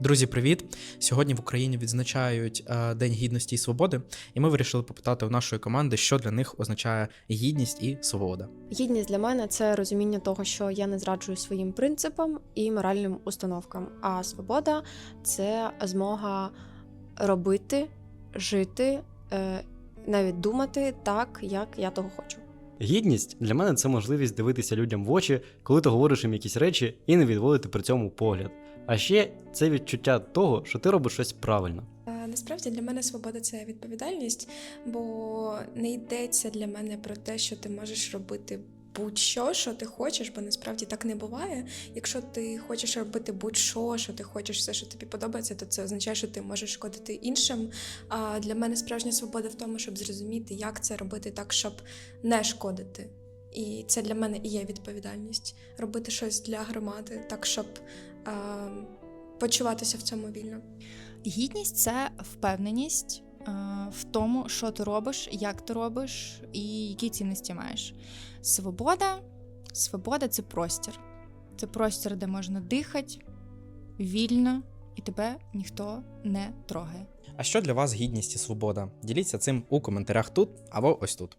Друзі, привіт! Сьогодні в Україні відзначають е, День гідності і свободи, і ми вирішили попитати у нашої команди, що для них означає гідність і свобода. Гідність для мене це розуміння того, що я не зраджую своїм принципам і моральним установкам. А свобода це змога робити, жити, е, навіть думати так, як я того хочу. Гідність для мене це можливість дивитися людям в очі, коли ти говориш їм якісь речі, і не відводити при цьому погляд. А ще це відчуття того, що ти робиш щось правильно. Е, Насправді для мене свобода це відповідальність, бо не йдеться для мене про те, що ти можеш робити будь-що, що ти хочеш, бо насправді так не буває. Якщо ти хочеш робити будь-що, що ти хочеш, все, що тобі подобається, то це означає, що ти можеш шкодити іншим. А для мене справжня свобода в тому, щоб зрозуміти, як це робити так, щоб не шкодити. І це для мене і є відповідальність робити щось для громади, так щоб почуватися в цьому вільно. Гідність це впевненість е, в тому, що ти робиш, як ти робиш і які цінності маєш. Свобода свобода це простір. Це простір, де можна дихати вільно, і тебе ніхто не трогає. А що для вас гідність і свобода? Діліться цим у коментарях тут або ось тут.